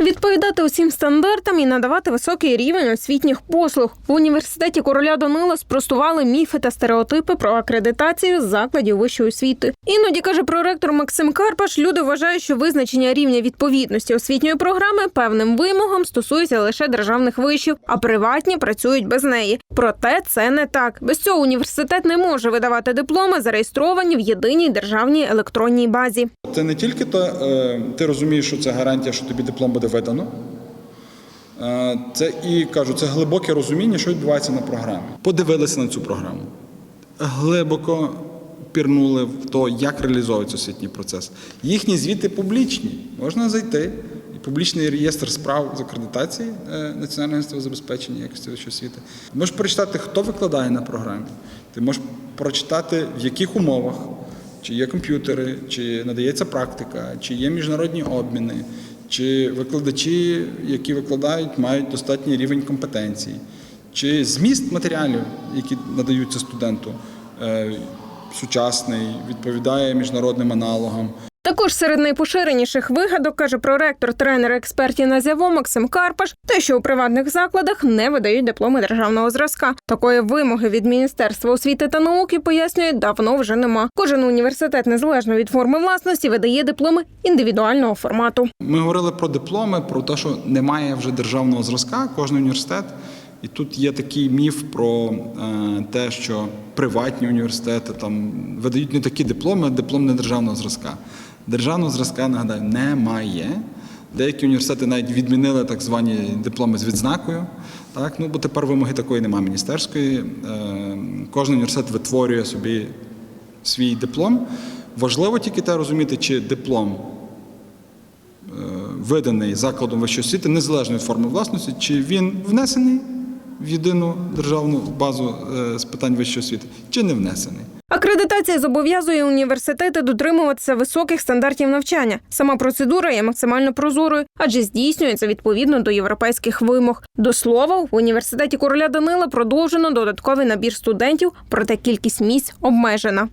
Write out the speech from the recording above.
Відповідати усім стандартам і надавати високий рівень освітніх послуг в університеті короля Данила спростували міфи та стереотипи про акредитацію закладів вищої освіти. Іноді каже проректор Максим Карпаш. Люди вважають, що визначення рівня відповідності освітньої програми певним вимогам стосується лише державних вишів, а приватні працюють без неї. Проте це не так. Без цього університет не може видавати дипломи, зареєстровані в єдиній державній електронній базі. Це не тільки то, е, ти розумієш, що це гарантія, що тобі диплом буде видано. Е, Це і кажу, це глибоке розуміння, що відбувається на програмі. Подивилися на цю програму, глибоко пірнули в то, як реалізовується освітній процес. Їхні звіти публічні. Можна зайти. Публічний реєстр справ з акредитації е, Національного агентства забезпечення якості вищої освіти. Ти можеш прочитати, хто викладає на програмі. Ти можеш прочитати, в яких умовах, чи є комп'ютери, чи надається практика, чи є міжнародні обміни, чи викладачі, які викладають, мають достатній рівень компетенцій, чи зміст матеріалів, які надаються студенту, е, сучасний, відповідає міжнародним аналогам. Також серед найпоширеніших вигадок каже проректор, тренер експертів на зяво Максим Карпаш, те, що у приватних закладах не видають дипломи державного зразка. Такої вимоги від Міністерства освіти та науки пояснює, давно вже нема. Кожен університет незалежно від форми власності видає дипломи індивідуального формату. Ми говорили про дипломи, про те, що немає вже державного зразка, кожен університет. І тут є такий міф про е, те, що приватні університети там видають не такі дипломи, а диплом не державного зразка. Державного зразка, нагадаю, немає. Деякі університети навіть відмінили так звані дипломи з відзнакою. Так? Ну, бо тепер вимоги такої немає міністерської. Е, кожен університет витворює собі свій диплом. Важливо тільки те розуміти, чи диплом е, виданий закладом вищої освіти, незалежно від форми власності, чи він внесений в єдину державну базу е, з питань вищої освіти, чи не внесений. Акредитація зобов'язує університети дотримуватися високих стандартів навчання. Сама процедура є максимально прозорою, адже здійснюється відповідно до європейських вимог. До слова, в університеті короля Данила продовжено додатковий набір студентів, проте кількість місць обмежена.